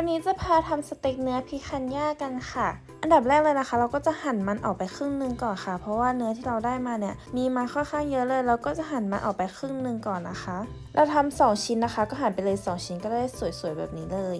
วันนี้จะพาทำสเต็กเนื้อพิคันย่ากันค่ะ อันดับแรกเลยนะคะ เราก็จะหั่นมันออกไปครึ่งนึงก่อนค่ะ เพราะว่าเนื้อที่เราได้มาเนี่ยมีมาค่อนข้างเยอะเลย เราก็จะหั่นมันออกไปครึ่งนึงก่อนนะคะ เราทำสองชิ้นนะคะ ก็หั่นไปเลยสองชิ้นก็ได้สวยๆแบบนี้เลย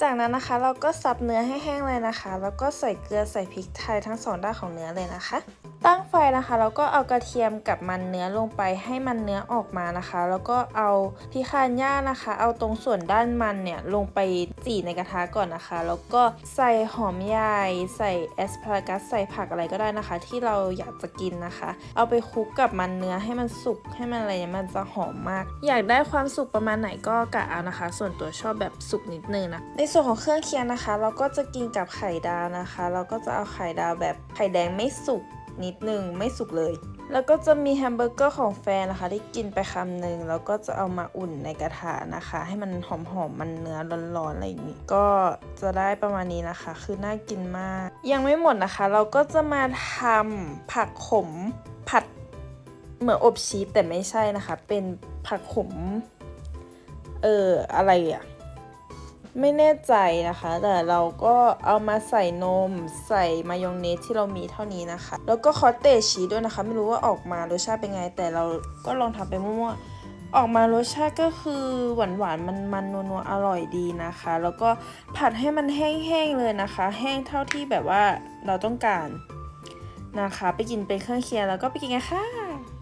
จากนั้นนะคะเราก็ซับเนื้อให้แห้งเลยนะคะ แล้วก็ใส่เกลือใส่พริกไทยทั้งสองด้านของเนื้อเลยนะคะ ตั้งไฟนะคะ แล้วก็เอากระเทียมกับมันเนื้อลงไปให้มันเนื้อออกมานะคะ แล้วก็เอาพิคานย่านะคะ เอาตรงส่วนด้านมันเนี่ยลงไปจี่ในกระทะก่อนนะคะ แล้วก็ใส่หอมใหญ่ใส่แอสพารากัสใส่ผักอะไรก็ได้นะคะ ที่เราอยากจะกินนะคะ เอาไปคลุกกับมันเนื้อให้มันสุกให้มันอะไรเนี่ยมันจะหอมมาก อยากได้ความสุกประมาณไหนก็กะเอานะคะ ส่วนตัวชอบแบบสุกนิดนึงนะในส่วนของเครื่องเคียงนะคะ เราก็จะกินกับไข่ดาวนะคะ เราก็จะเอาไข่ดาวแบบไข่แดงไม่สุก นิดนึงไม่สุกเลย แล้วก็จะมีแฮมเบอร์เกอร์ของแฟนนะคะที่กินไปคำหนึ่งแล้วก็จะเอามาอุ่นในกระทะนะคะ ให้มันหอมๆมันเนื้อร้อนๆอะไรอย่างนี้ ก็จะได้ประมาณนี้นะคะ คือน่ากินมาก ยังไม่หมดนะคะ เราก็จะมาทำผักขมผัดเหมือนอบชีสแต่ไม่ใช่นะคะ เป็นผักขม เอออะไรอะ ไม่แน่ใจนะคะ แต่เราก็เอามาใส่นม ใส่มายองเนสที่เรามีเท่านี้นะคะ แล้วก็คอตเตจชีสด้วยนะคะ ไม่รู้ว่าออกมารสชาติเป็นไง แต่เราก็ลองทำไปมั่วๆออกมารสชาติก็คือหวานๆมันมันๆนัวๆอร่อยดีนะคะ แล้วก็ผัดให้มันแห้งๆเลยนะคะ แห้งเท่าที่แบบว่าเราต้องการนะคะ ไปกินเป็นเครื่องเคียงแล้วก็ไปกินกันค่ะ